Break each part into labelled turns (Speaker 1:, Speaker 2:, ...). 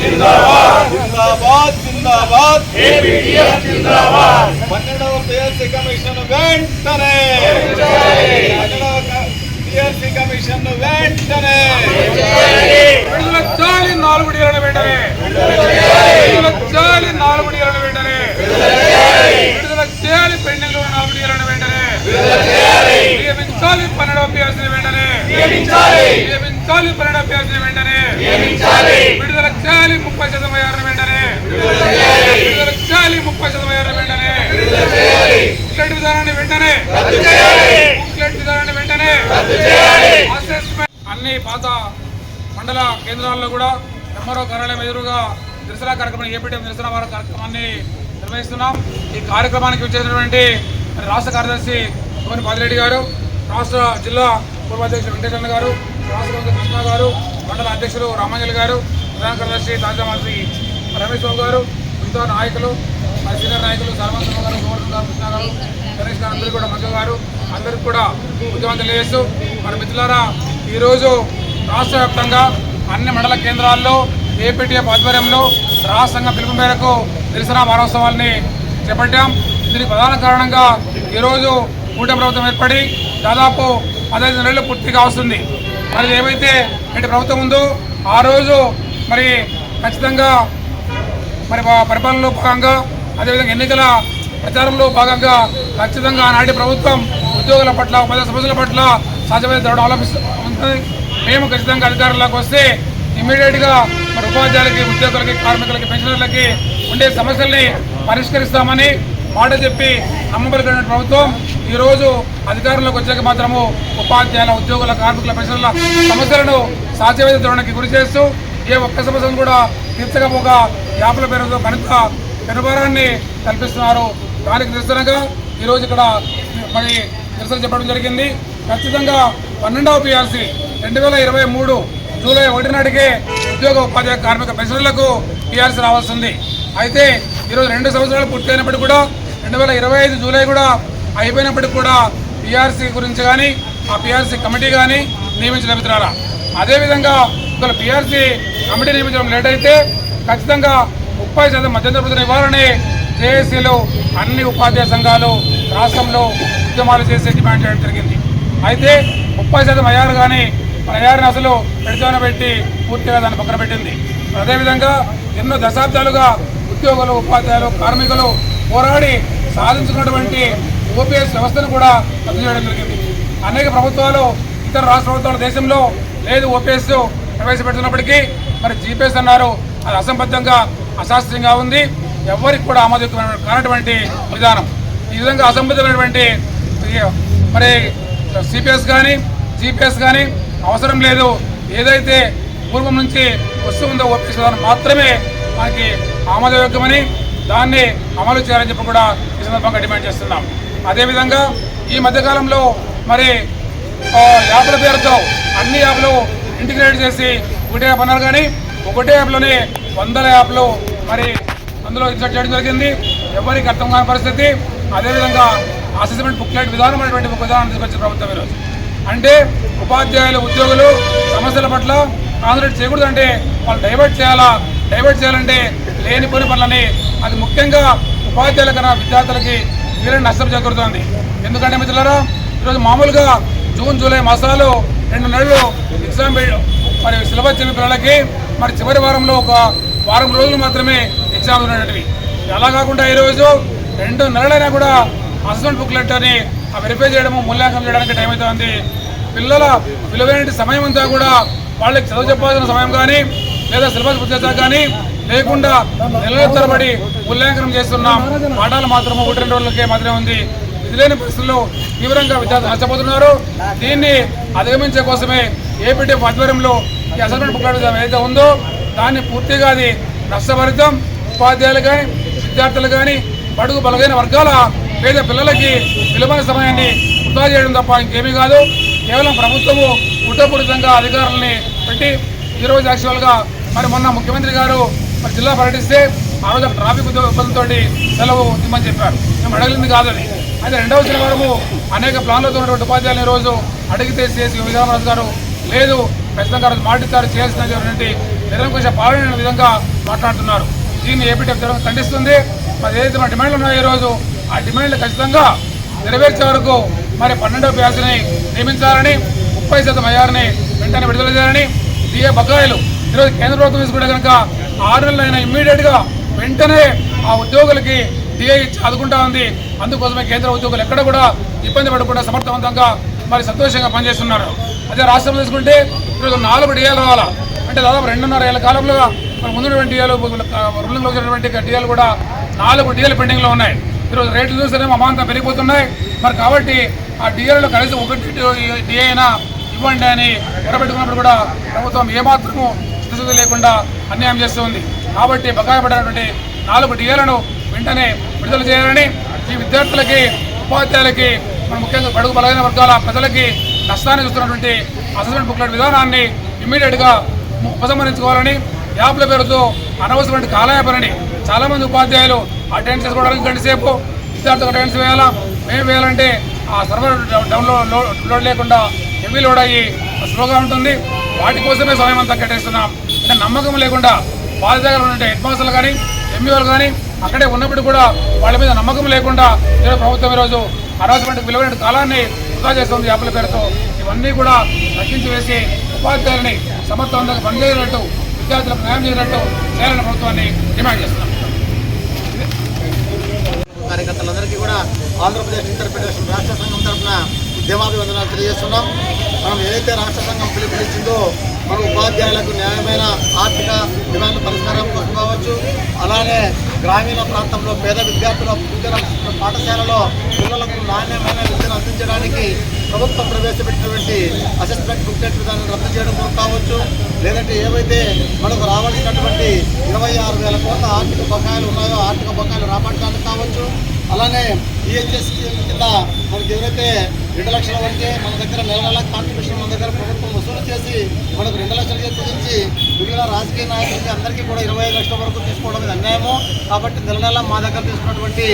Speaker 1: జిందాబాద్ జిందాబాద్ పన్నెండవ PSC commission వెంటనే పన్నెండవ కమిషన్ వెంటనే
Speaker 2: చాలి నాలుగు డీలను వెంటనే చాలి నాలుగు వెంటనే చేయాలి పెండింగ్ నాలుగు వెంటనే నియమించాలి పన్నెండవ వెంటనే నియమించాలి. పన్నెండవ పిఎస్సీ వెంటనే విడుదల చేయాలి ముప్పై శాతం అయ్యారు వెంటనే విడుదల చేయాలి. ముప్పై శాతం అయ్యారు వెంటనే బుక్లెట్ విధానాన్ని వెంటనే బుక్లెట్ విధానాన్ని వెంటనే అసెస్మెంట్ అన్ని పాత మండల కేంద్రాల్లో కూడా ఎంఆర్ఓ కార్యాలయం ఎదురుగా నిరసన కార్యక్రమం ఏపీటీ నిరసన వార కార్యక్రమాన్ని నిర్వహిస్తున్నాం. ఈ కార్యక్రమానికి వచ్చేసినటువంటి రాష్ట్ర కార్యదర్శి గోని పాదిరెడ్డి గారు రాష్ట్ర జిల్లా పూర్వాధ్యక్షులు వెంకటేశ్వర గారు రాష్ట్ర కృష్ణ గారు మండల అధ్యక్షులు రామాంజలి గారు ప్రధాన కార్యదర్శి తాజా మంత్రి రమేష్ బాబు గారు మిగతా నాయకులు మరి సీనియర్ నాయకులు సర్వంతమ్మ గారు గోవర్ధన్ గారు కృష్ణ గారు గణేష్ గారు అందరూ కూడా మంజు గారు అందరికి కూడా ఉద్యమం తెలియజేస్తూ మన మిత్రులారా ఈరోజు రాష్ట్ర వ్యాప్తంగా అన్ని మండల కేంద్రాల్లో ఏపీటీఎఫ్ ఆధ్వర్యంలో రాష్ట్రంగా సంఘం పిలుపు మేరకు నిరసన వారోత్సవాల్ని చేపట్టాం. దీనికి ప్రధాన కారణంగా ఈరోజు కూటమి ప్రభుత్వం ఏర్పడి దాదాపు పదహైదు నెలలు పూర్తిగా వస్తుంది మరి ఏమైతే నేటి ప్రభుత్వం ఉందో ఆ రోజు మరి ఖచ్చితంగా మరి పరిపాలనలో భాగంగా అదేవిధంగా ఎన్నికల ప్రచారంలో భాగంగా ఖచ్చితంగా ఆనాటి ప్రభుత్వం ఉద్యోగుల పట్ల ఉపాధి సమస్యల పట్ల సాధ్యమైన దృఢ ఆలోచిస్తూ ఉంటుంది. మేము ఖచ్చితంగా అధికారంలోకి వస్తే ఇమీడియట్గా మరి ఉపాధ్యాయులకి ఉద్యోగులకి కార్మికులకి పెన్షనర్లకి ఉండే సమస్యల్ని పరిష్కరిస్తామని మాట చెప్పి నమ్మబలిగిన ప్రభుత్వం ఈరోజు అధికారంలోకి వచ్చాక మాత్రము ఉపాధ్యాయుల ఉద్యోగుల కార్మికుల ప్రజల సమస్యలను సాధ్యమైన ధోరణికి గురి చేస్తూ ఏ ఒక్క సమస్యను కూడా తీర్చకపోగా యాపల పేరుతో కనుక పెనుభారాన్ని కల్పిస్తున్నారు. దానికి నిరసనగా ఈరోజు ఇక్కడ మరి నిరసన చెప్పడం జరిగింది. ఖచ్చితంగా పన్నెండవ పిఆర్సీ రెండు వేల ఇరవై మూడు జూలై ఒకటి నాటికే ఉద్యోగ ఉపాధ్యాయ కార్మిక పెన్షన్లకు పిఆర్సీ రావాల్సింది. అయితే ఈరోజు రెండు సంవత్సరాలు పూర్తయినప్పటికీ కూడా రెండు వేల ఇరవై ఐదు జూలై కూడా అయిపోయినప్పటికి కూడా పిఆర్సీ గురించి కానీ ఆ పిఆర్సీ కమిటీ కానీ నియమించిన మిత్రాల అదేవిధంగా ఒకవేళ పిఆర్సీ కమిటీ నియమించడం లేట్ అయితే ఖచ్చితంగా ముప్పై శాతం మధ్యంతర ప్రభుత్వం ఇవ్వాలని జేఏసీలు అన్ని ఉపాధ్యాయ సంఘాలు రాష్ట్రంలో ఉద్యమాలు చేసి డిమాండ్ చేయడం జరిగింది. అయితే ముప్పై శాతం అయ్యారు కానీ మన అయ్యారిని అసలు పెడితేనే పెట్టి పూర్తిగా దాన్ని పక్కన పెట్టింది. అదేవిధంగా ఎన్నో దశాబ్దాలుగా ఉద్యోగులు ఉపాధ్యాయులు కార్మికులు పోరాడి సాధించుకున్నటువంటి ఓపీఎస్ వ్యవస్థను కూడా రద్దు చేయడం జరిగింది. అనేక ప్రభుత్వాలు ఇతర రాష్ట్ర ప్రభుత్వాల దేశంలో లేదు ఓపీఎస్ ప్రవేశపెడుతున్నప్పటికీ మరి జీపీఎస్ అన్నారు. అది అసంబద్ధంగా అశాస్త్రీయంగా ఉంది. ఎవరికి కూడా ఆమోదయోగ్యమైన కానటువంటి విధానం. ఈ విధంగా అసంబద్ధమైనటువంటి మరి సిపిఎస్ కానీ జీపీఎస్ కానీ అవసరం లేదు. ఏదైతే పూర్వం నుంచి వస్తుందో ఓపీఎస్ విధానం మాత్రమే మనకి ఆమోదయోగ్యమని దాన్ని అమలు చేయాలని చెప్పి కూడా ఈ సందర్భంగా డిమాండ్ చేస్తున్నాం. అదేవిధంగా ఈ మధ్యకాలంలో మరి యాప్ల పేరుతో అన్ని యాప్లు ఇంటిగ్రేట్ చేసి ఒకటే యాప్ అన్నారు కానీ ఒకటే యాప్లోనే వందల యాప్లు మరి అందులో ఇన్సర్ట్ చేయడం జరిగింది. ఎవరికి అర్థం కాని పరిస్థితి. అదేవిధంగా అసెస్మెంట్ బుక్లెట్ విధానం అనేటువంటి ఒక విధానం తీసుకొచ్చిన ప్రభుత్వం ఈరోజు. అంటే ఉపాధ్యాయులు ఉద్యోగులు సమస్యల పట్ల కాన్సన్ట్రేట్ చేయకూడదు అంటే వాళ్ళు డైవర్ట్ చేయాలా? డైవర్ట్ చేయాలంటే లేనిపోని పనులని. అది ముఖ్యంగా ఉపాధ్యాయుల కన్నా విద్యార్థులకి తీరని నష్టం చేకూరుతోంది ఎందుకంటే మిత్రులారా ఈరోజు మామూలుగా జూన్ జూలై మాసాలు రెండు నెలలు ఎగ్జామ్ మరి సిలబస్ చెప్పిన పిల్లలకి మరి చివరి వారంలో ఒక వారం రోజులు మాత్రమే ఎగ్జామ్స్ ఉన్నటువంటివి. అలా కాకుండా ఈరోజు రెండు నెలలైనా కూడా అసెస్మెంట్ బుక్లెట్ అని ఆ వెరిఫై చేయడము మూల్యాంకనం చేయడానికి టైం అవుతుంది. పిల్లల విలువైన సమయం అంతా కూడా వాళ్ళకి చదువు చెప్పాల్సిన సమయం కానీ లేదా సిలబస్ పూర్తి చేశాక కానీ లేకుండా నెలల తరబడి మూల్యాంకనం చేస్తున్నాం. పాఠాలు మాత్రం ఒకటి రెండు రోజులకే మాత్రమే ఉంది. ఇది లేని పరిస్థితుల్లో తీవ్రంగా విద్యార్థులు నష్టపోతున్నారు. దీన్ని అధిగమించే కోసమే ఏపీటీ ఆధ్వర్యంలో ఈ అసెస్మెంట్ బుక్లెట్ ఏదైతే ఉందో దాన్ని పూర్తిగా అది నష్టభరితం ఉపాధ్యాయులు కానీ విద్యార్థులు కానీ బడుగు బలగైన వర్గాల పేద పిల్లలకి విలువైన సమయాన్ని వృధా చేయడం తప్ప ఇంకేమీ కాదు. కేవలం ప్రభుత్వము కుట్రపూరితంగా అధికారులని పెట్టి ఈరోజు యాక్చువల్గా మరి మొన్న ముఖ్యమంత్రి గారు మరి జిల్లా పర్యటిస్తే ఆ రోజు ట్రాఫిక్ ఉద్యోగ ఇబ్బందితో సెలవు ఇవ్వమని చెప్పారు. మేము అడగలింది కాదని అయితే రెండవ శనివారము అనేక ప్లాన్లతో ఉన్నటువంటి ఉపాధ్యాయులు ఈరోజు రోజు అడిగితే చేసి విధానరాజు గారు లేదు ఖచ్చితంగా ఆ రోజు మాటిస్తారు చేయాల్సినటువంటి నిరంకుశ పాలన విధంగా మాట్లాడుతున్నారు. దీన్ని ఏపీటీఎఫ్ ఖండిస్తుంది. మరి ఏదైతే మన డిమాండ్లు ఉన్నాయో ఈరోజు ఆ డిమాండ్లు ఖచ్చితంగా నెరవేర్చే వరకు మరి పన్నెండవ బ్యాచ్ని నియమించాలని ముప్పై శాతం అయ్యారని వెంటనే విడుదల చేయాలని డిఏ బకాయిలు ఈరోజు కేంద్ర ప్రభుత్వం తీసుకుంటే కనుక ఆర్డర్లు అయినా ఇమ్మీడియట్గా వెంటనే ఆ ఉద్యోగులకి డిఐ ఆదుకుంటా ఉంది. అందుకోసమే కేంద్ర ఉద్యోగులు ఎక్కడ కూడా ఇబ్బంది పడకుండా సమర్థవంతంగా మరి సంతోషంగా పనిచేస్తున్నారు. అదే రాష్ట్రంలో తీసుకుంటే ఈరోజు నాలుగు డిఏలు రావాలా? అంటే దాదాపు రెండున్నర ఏళ్ళ కాలంలో మన ముందున్నటువంటి డిఏలు రూలింగ్లో వచ్చినటువంటి డిఏలు కూడా నాలుగు డిఏలు పెండింగ్లో ఉన్నాయి. ఈరోజు రేట్లు చూస్తేనేమో అమాంతం పెరిగిపోతున్నాయి. మరి కాబట్టి ఆ డిఏలలో కనీసం ఒకటి డిఏ అయినా ఇవ్వండి అని ఎరబెట్టుకున్నప్పుడు కూడా ప్రభుత్వం ఏమాత్రము స్థితి లేకుండా అన్యాయం చేస్తుంది కాబట్టి బకాయి పడినటువంటి నాలుగు డిఏలను వెంటనే విడుదల చేయాలని ఈ విద్యార్థులకి ఉపాధ్యాయులకి మన ముఖ్యంగా బడుగు బలహీన వర్గాల ప్రజలకి నష్టాన్ని చూస్తున్నటువంటి అసెస్మెంట్ బుక్లెట్ విధానాన్ని ఇమ్మీడియట్గా ఉపసంహరించుకోవాలని యాప్ల పేరుతో అనవసరమైన కాలయాపనని చాలామంది ఉపాధ్యాయులు అటెండ్ చేసుకోవడానికి గంట సేపు విద్యార్థులకు అటెండెన్స్ వేయాలా? మేము వేయాలంటే ఆ సర్వర్ డౌన్లోడ్ లోడ్ లేకుండా హెవీ లోడ్ అయ్యి స్లోగా ఉంటుంది. వాటి కోసమే సమయం అంతా కేటాయిస్తున్నాం. అంటే నమ్మకం లేకుండా బాధ్యతగా ఉండే హెడ్ మాస్టర్లు కానీ ఎంఈఓలు కానీ అక్కడే ఉన్నప్పుడు కూడా వాళ్ళ మీద నమ్మకం లేకుండా ఈరోజు ప్రభుత్వం ఈరోజు హరాస్మెంట్ విలువైన కాలాన్ని వృధా చేస్తుంది యాప్ల పేరుతో. ఇవన్నీ కూడా తగ్గించి వేసి ఉపాధ్యాయులని సమర్థవంతంగా పనిచేయనట్టు విద్యార్థులకు న్యాయం చేసినట్టు చేయాలని ప్రభుత్వాన్ని డిమాండ్ చేస్తున్నాం.
Speaker 3: కార్యకర్తలందరికీ కూడా ఆంధ్రప్రదేశ్ ఇంటర్ప్రిటేషన్ రాష్ట్ర సంఘం తరఫున ఉద్యమాభివందనాలు తెలియజేస్తున్నాం. మనం ఏదైతే రాష్ట్ర సంఘం పిలుపునిచ్చిందో మన ఉపాధ్యాయులకు న్యాయమైన ఆర్థిక డిమాండ్ల పరిష్కారం కోసం కావచ్చు అలానే గ్రామీణ ప్రాంతంలో పేద విద్యార్థుల విద్యల పాఠశాలలో పిల్లలకు నాణ్యమైన విద్యను అందించడానికి ప్రభుత్వం ప్రవేశపెట్టినటువంటి అసెస్మెంట్ బుక్లెట్ విధానం రద్దు చేయడం కూడా కావచ్చు. లేదంటే ఏవైతే మనకు రావాల్సినటువంటి ఇరవై ఆరు వేల కోట్ల ఆర్థిక బకాయిలు ఉన్నాయో ఆర్థిక బకాయిలు రాబట్టడానికి కావచ్చు. అలానే ఈహెచ్ఎస్ కింద మనకి ఎవరైతే రెండు లక్షల వరకే మన దగ్గర నెల నెల కాంట్రిబ్యూషన్ మన దగ్గర ప్రభుత్వం వసూలు చేసి మనకు రెండు లక్షలు కుదించి మిగిలిన రాజకీయ నాయకులకి అందరికీ కూడా ఇరవై ఐదు లక్షల వరకు తీసుకోవడం ఇది అన్యాయము. కాబట్టి నెల నెల మా దగ్గర తీసుకున్నటువంటి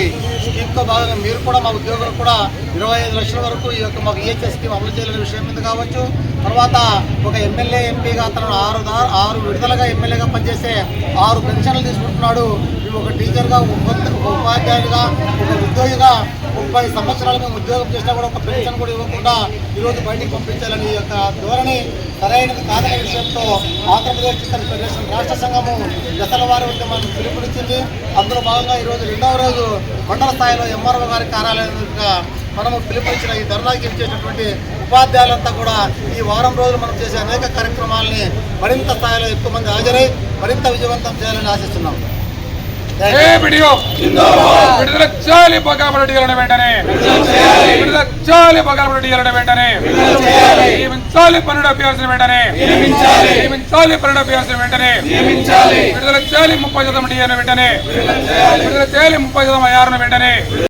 Speaker 3: స్కీమ్తో భాగంగా మీరు కూడా మా ఉద్యోగులకు కూడా ఇరవై ఐదు లక్షల వరకు ఈ యొక్క మాకు ఈహెచ్ఎస్ స్కీమ్ అమలు చేయలేని విషయం మీద కావచ్చు. తర్వాత ఒక ఎమ్మెల్యే ఎంపీగా అతను ఆరు ఆరు విడుదలగా ఎమ్మెల్యేగా పనిచేసే ఆరు పెన్షన్లు తీసుకుంటున్నాడు. మేము ఒక టీచర్గా ఒక ఒక ఉపాధ్యాయులుగా ఒక ఉద్యోగిగా ముప్పై సంవత్సరాలు మేము ఉద్యోగం చేసినా కూడా ఒక పెన్షన్ కూడా ఇవ్వకుండా ఈరోజు బయటికి పంపించాలని యొక్క ధోరణి సరైనది కాదనే విషయంతో ఆంధ్రప్రదేశ్ టీచర్ ఫెడరేషన్ రాష్ట్ర సంఘము దశల వారి ఉద్యమాన్ని పిలుపునిచ్చింది. అందులో భాగంగా ఈరోజు రెండవ రోజు మండల స్థాయిలో ఎంఆర్ఓ గారి కార్యాలయం మనము పిలుపునిచ్చిన ఈ ధర్నాకి ఇచ్చేటటువంటి ఉపాధ్యాయులంతా కూడా ఈ వారం రోజులు మనం చేసే అనేక కార్యక్రమాలని మరింత స్థాయిలో ఎక్కువ మంది హాజరై మరింత విజయవంతం చేయాలని ఆశిస్తున్నాం.
Speaker 2: విడుదల చాలి బకాపడ డిఎల్ని వెంటనే. విడుదల చాలి బకాపడ డిఎల్ని వెంటనే. నియమించాలి పన్నెండు అభ్యర్థులు వెంటనే. నియమించాలి. పన్నెండు అభ్యర్థులు వెంటనే. విడుదల చేయాలి ముప్పై శాతం డిఎల్ని వెంటనే. విడుదల చేయాలి ముప్పై శాతం ఐఆర్ను వెంటనే.